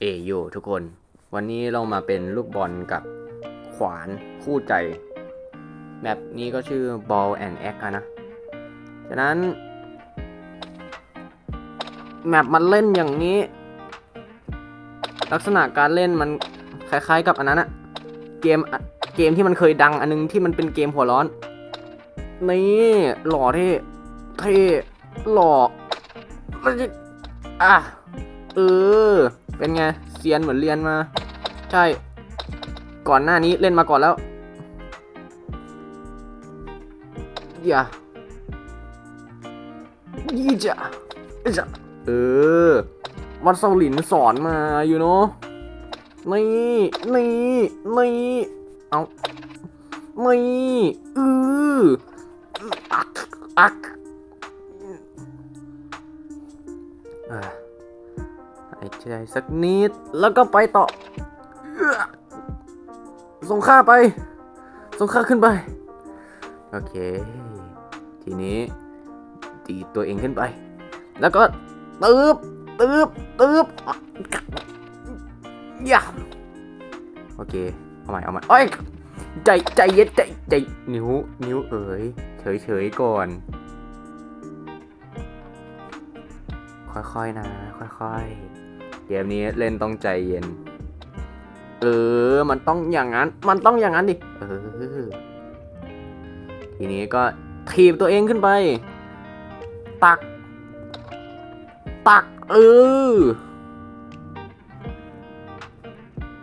เอโยทุกคน วันนี้เรามาเป็นลูกบอลกับขวานคู่ใจแบบนี้ก็ชื่อ Ball and a x อะนะ ฉะนั้น แมปมันเล่นอย่างนี้ ลักษณะการเล่นมันคล้ายๆกับอันนั้นอะเกมเกมที่มันเคยดังอันนึงที่มันเป็นเกมหัวร้อน นี่หล่อเท่เท่หล่ออะเออ เป็นไงเซียนเหมือนเรียนมา ใช่ ก่อนหน้านี้เล่นมาก่อนแล้วอย่ายี่จะจะเออ วัดเซาหลินสอนมาอยู่เนาะนี่นี่นี่เอานี่อือออักอักอ่า หายใจสักนิด แล้วก็ไปต่อ ส่งข้าไป ส่งข้าขึ้นไป โอเค ทีนี้ดีตัวเองขึ้นไป แล้วก็ตืบตืบตืบอย่าโอเค เอาใหม่ เอาใหม่เอ้ย ใจ ใจเย็นใจ ใจ นิ้ว นิ้วเอ๋ย เฉยเฉยก่อน ค่อยๆนะ ค่อยๆ เกมนี้เล่นต้องใจเย็น เออ มันต้องอย่างนั้น มันต้องอย่างนั้นดิ เออ ทีนี้ก็ถีบตัวเองขึ้นไป ตัก ตัก เออ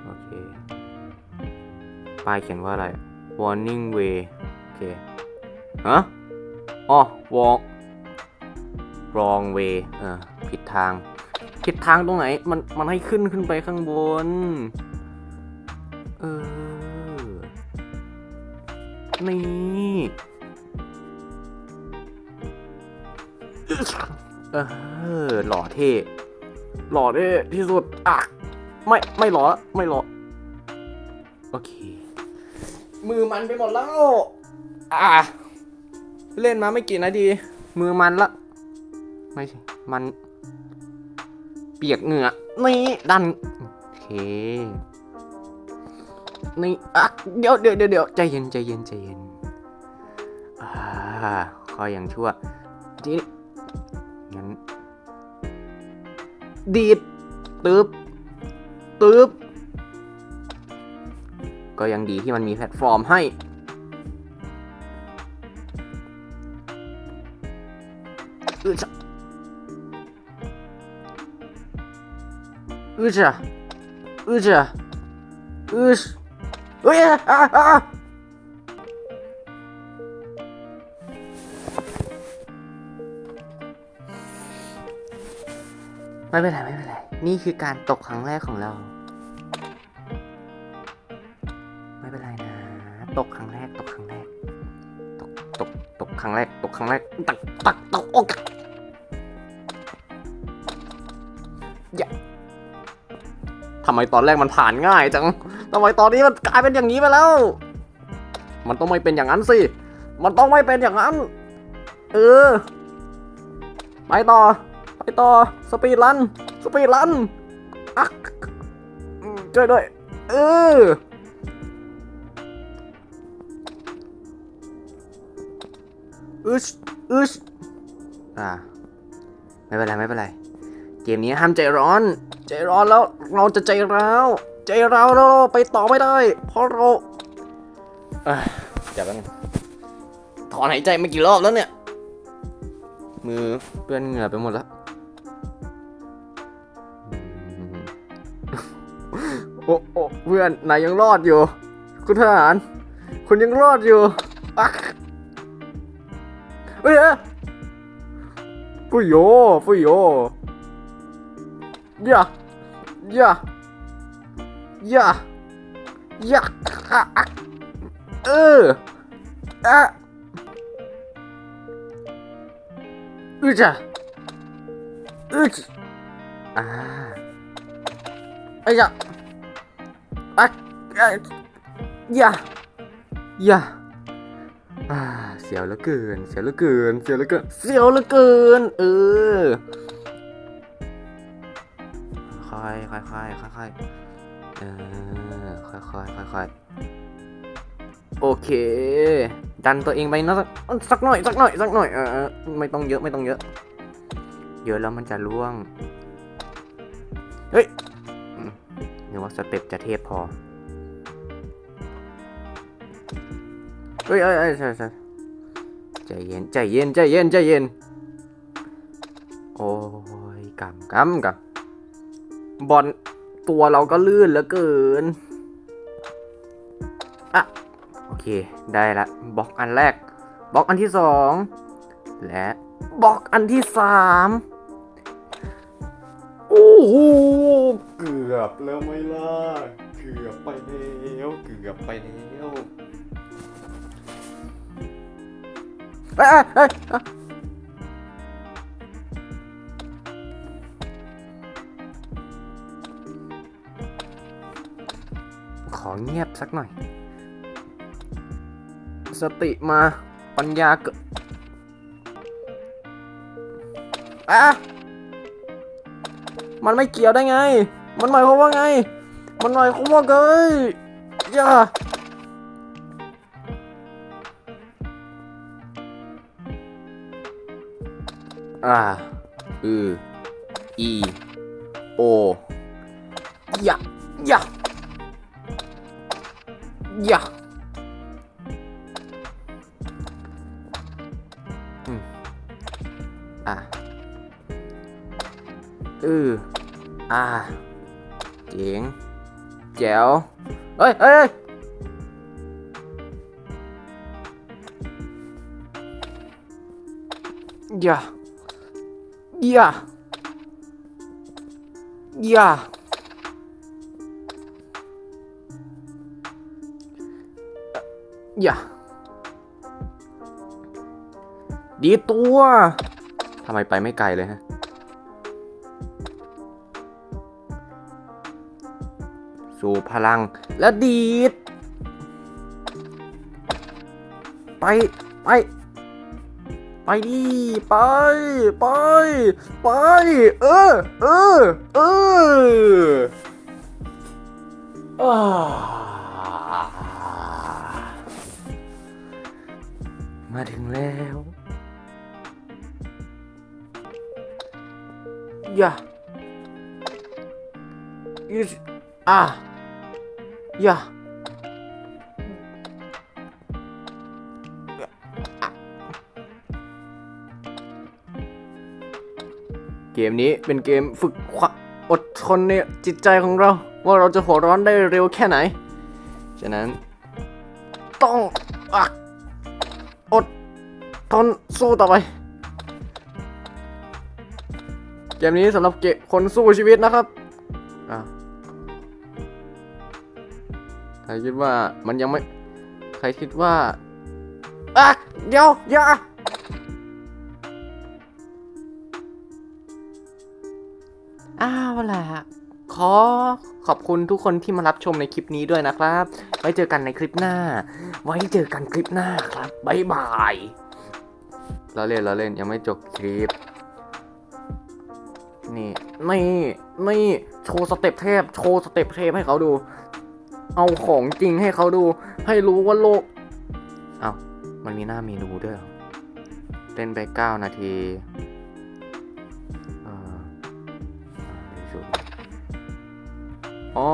โอเค ป้ายเขียนว่าอะไร warning way โอเค ฮะ อ๋อ walk wrong way เออ ผิดทาง ผิดทางตรงไหน มันมันให้ขึ้นขึ้นไปข้างบน เออ นี่ เออ หล่อเท่ หล่อเท่ที่สุด อะ ไม่ ไม่หล่อ ไม่หล่อ โอเค มือมันไปหมดแล้ว อะ เล่นมาไม่กี่นาที มือมันละ ไม่ใช่ มัน ปียกเหงื่อ นี่ดัน โอเค นี่อะเดี๋ยวเดี๋ยวเดี๋ยวเดี๋ยวใจเย็นใจเย็นใจเย็น อ่าคอยอย่างชั่วทีนี้งั้น ดีดตึบตึบก็ยังดีที่มันมีแพลตฟอร์มให้ อือ อือชะอือชะอือชเฮ้ยอะอะไม่เป็นไรไม่เป็นไร นี่คือการตกครั้งแรกของเรา ไม่เป็นไรนะ ตกครั้งแรก ตกครั้งแรก ตก ตก ตกครั้งแรก ตกครั้งแรก ตัก ตัก ตกโอก ไมตอนแรกมันผ่านง่ายจังทำไมตอนนี้มันกลายเป็นอย่างนี้ไปแล้ว มันต้องไม่เป็นอย่างนั้นสิ มันต้องไม่เป็นอย่างนั้น เออ ไปต่อ ไปต่อ สปีดรัน สปีดรันอักช่วยด้วย เอออึชอึชอ่า ไม่เป็นไร ไม่เป็นไร เกมนี้ห้ามใจร้อน ใจร้อนแล้วเราจะใจร้าวใจร้าวแล้วเราไปต่อไม่ได้ เพราะเราเอ้ยเดี๋ยวแป๊บนึงถอนหายใจมากี่รอบแล้วเนี่ย มือเปื้อนเหงื่อไปหมดแล้วอืมโอ้โอ้เพื่อนนายยังรอดอยู่ คุณทหาร คุณยังรอดอยู่อักเฮ้ยฟุยโยฟุยโย ย่าย่าย่าย่าอะอะเอออะอึจ้ะอึจอ่าไอ้ยะอะอะย่าย่าอ่าเสียวเหลือเกิน เสียวเหลือเกิน เสียวเหลือเกิน เสียวเหลือเกิน เออ อยๆค่อยๆเออค่อยๆค่อยๆโอเค ดันตัวเองไปนะสักสักหน่อยสักหน่อยสักหน่อยเออไม่ต้องเยอะไม่ต้องเยอะ เยอะแล้วมันจะล่วง เฮ้ยอืมเดี๋ยวว่าสเต็ปจะเทพพอเฮ้ยเอ้ยเอ้ยใช่ใช่ใจเย็นใจเย็นใจเย็นใจเย็น โอ้ยกำกำกำบอล ตัวเราก็ลื่นเหลือเกิน อะ โอเค ได้ละบล็อกอันแรก บล็อกอันที่สอง และบล็อกอันที่สามโอ้โห เกือบแล้วไม่ล่ะ เกือบไปแล้ว เกือบไปแล้วเอ้ยเอ้ย เอ้ยขอเงียบสักหน่อย สติมาปัญญาเกิดอะมันไม่เกี่ยวได้ไง มันหมายความว่าไง มันหมายความว่าไงอย่าอ่าอืออี โออย่าอย่าอย่าอืมอะ เอออ่าเจ๋งแจ๋วเฮ้ อย่าอย่าอย่าอย่าดีตัวทำไมไปไม่ไกลเลยฮะ สู่พลังและดีด ไป ไป ไปดิ ไป ไป ไป เออ เออ เอออ่า มาถึงแล้วอย่าอิสอะอย่าเกมนี้เป็นเกมฝึกความอดทนในจิตใจของเรา ว่าเราจะหัวร้อนได้เร็วแค่ไหน ฉะนั้นต้อง ทนสู้ต่อไป เกมนี้สำหรับเกคนสู้ชีวิตนะครับใครคิดว่ามันยังไม่ ใครคิดว่าอะเดี๋ยวอย่าอ้าวล่ะขอขอบคุณทุกคนที่มารับชมในคลิปนี้ด้วยนะครับ ไว้เจอกันในคลิปหน้า ไว้เจอกันคลิปหน้าครับ บ๊ายบาย เราเล่นเราเล่นยังไม่จบคลิป นี่นี่นี่โชว์สเต็ปเทพ โชว์สเต็ปเทพให้เขาดู เอาของจริงให้เขาดู ให้รู้ว่าโลก เอามันมีหน้าเมนูด้วยเหรอเล่นไปเก้านาทีอ๋อ๋อ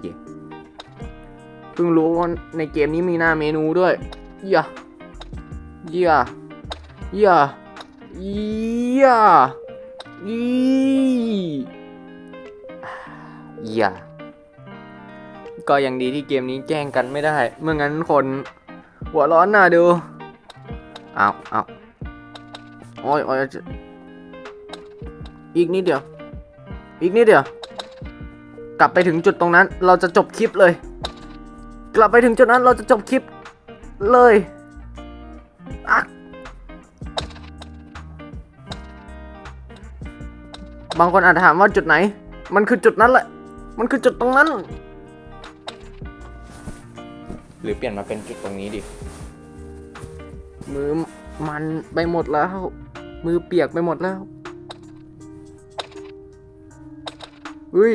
เย่เพิ่งรู้ว่าในเกมนี้มีหน้าเมนูด้วยอย่า อย่าอย่าอย่าอีอย่าก็ยังดีที่เกมนี้แกล้งกันไม่ได้ เมื่องั้นคน หัวร้อนน่าดูเอาเอาโอ้ยโอ้ยอีกนิดเดียว อีกนิดเดียว กลับไปถึงจุดตรงนั้น เราจะจบคลิปเลย กลับไปถึงจุดนั้นเราจะจบคลิปเลย บางคนอาจจะถามว่าจุดไหน มันคือจุดนั้นแหละ มันคือจุดตรงนั้น หรือเปลี่ยนมาเป็นจุดตรงนี้ดิ มือมันไปหมดแล้ว มือเปียกไปหมดแล้วอุ้ย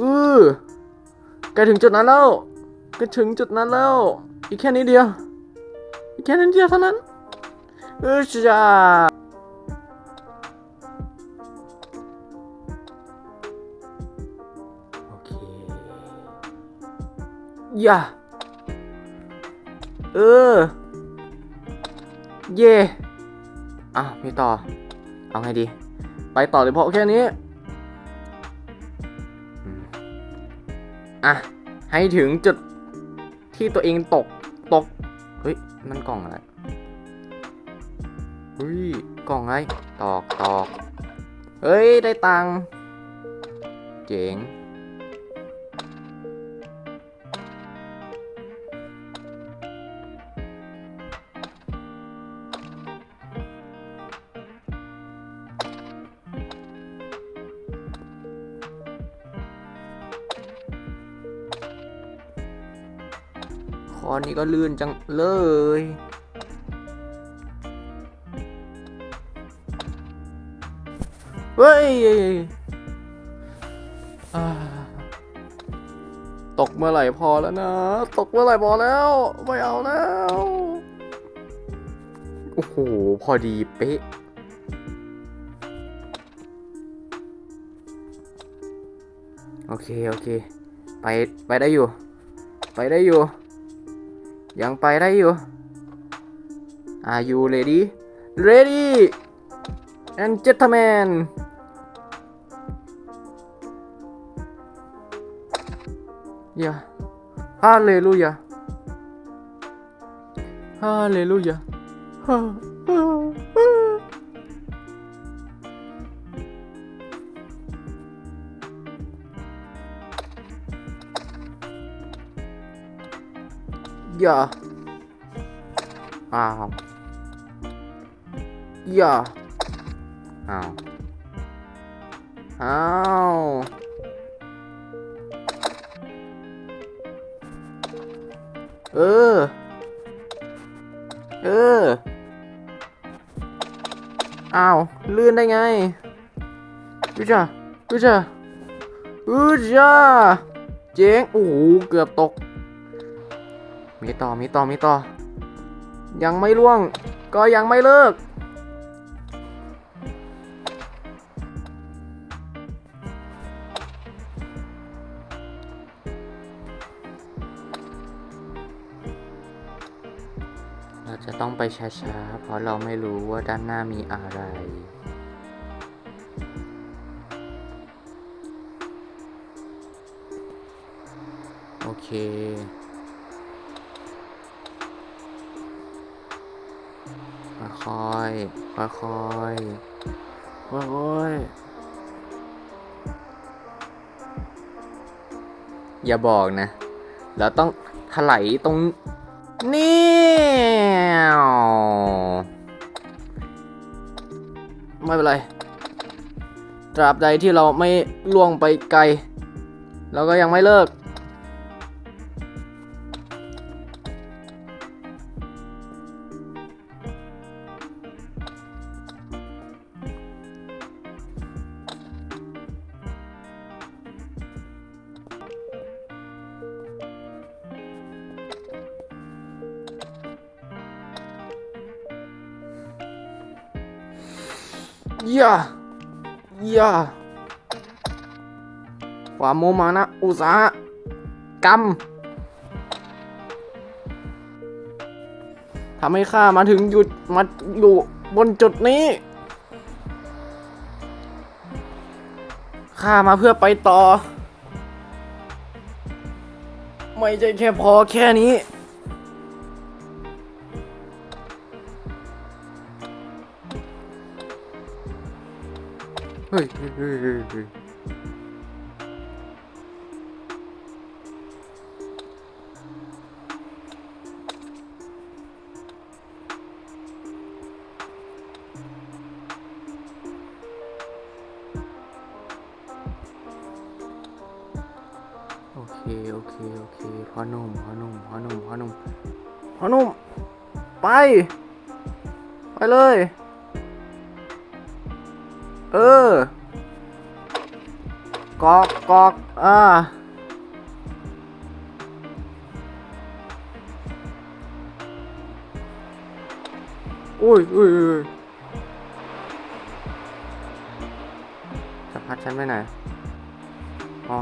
อือใกล้ถึงจุดนั้นแล้วใกล้ถึงจุดนั้นแล้ว อีกแค่นี้เดียวอีก แค่นิดเดียวเท่านั้นเออจ้าโอเคอย่าเออ เย่อะมีต่อ เอาไงดี ไปต่อเลยเพราะแค่นี้ อะ ให้ถึงจุดที่ตัวเองตก นั่นกล่องอะไรเฮ้ยกล่องไงตอกตอกเฮ้ย ได้ตังเจ๋ง นี้ก็ลื่นจังเลยเฮ้ยตกเมื่อไหร่พอแล้วนะ ตกเมื่อไหร่พอแล้ว ไม่เอาแล้ว โอ้โห พอดีเป๊ะ โอเค โอเค ไป ไปได้อยู่ ไปได้อยู่ ยังไปได้อยู่ Are you ready ready and gentlemen อย่าฮาเลลูยาฮาเลลูยาฮา ย่าอ้าวย่าอ้าวอ้าวเออ เออ อ้าว ลื่นได้ไงดูจ้าดูจ้าดูจ้าเจ๊งโอ้โหเกือบตก มีต่อมีต่อมีต่อ ยังไม่ล่วง ก็ยังไม่เลิก เราจะต้องไปช้าๆ เพราะเราไม่รู้ว่าด้านหน้ามีอะไรโอเค ค่อยๆค่อยๆค่อยๆอย่าบอกนะ เราต้องถลายตรงนี่ไม่เป็นไร ตราบใดที่เราไม่ล่วงไปไกล เราก็ยังไม่เลิก อย่าอย่าความโมมานะ อุตสาหกรรมทำให้ข้ามาถึงหยุดมาอยู่บนจุดนี้ข้ามาเพื่อไปต่อ ไม่ใช่แค่พอแค่นี้ ฮ้ยเฮ้ยเฮ้ยเฮ้ยโอเคโอเค โอเคพ่อหนุ่มพ่อหนุ่มพ่อหนุ่มพ่อหนุ่มพ่อหนุ่ม ไป ไปเลย เออกอกกอกอ่าอุ้ยอุ้ยอุ้ยจะพัดฉันไปไหน อ๋อ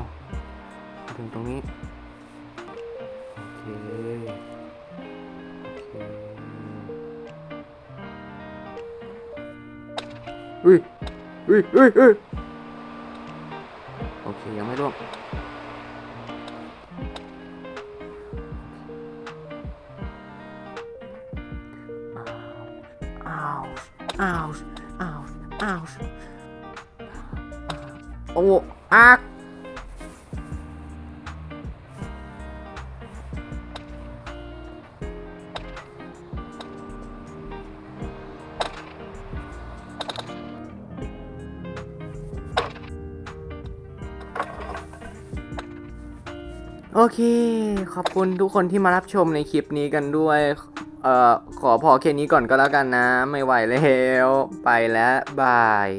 มาถึงตรงนี้ อุ้ยอุ้ยอุ้ยโอเค ยังไม่ร่วงอ้าวอ้าวอ้าวอ้าวโอ้อัก เค ขอบคุณทุกคนที่มารับชมในคลิปนี้กันด้วย เอ่อ ขอพอแค่นี้ก่อนก็แล้วกันนะ ไม่ไหวแล้ว ไปแล้ว บาย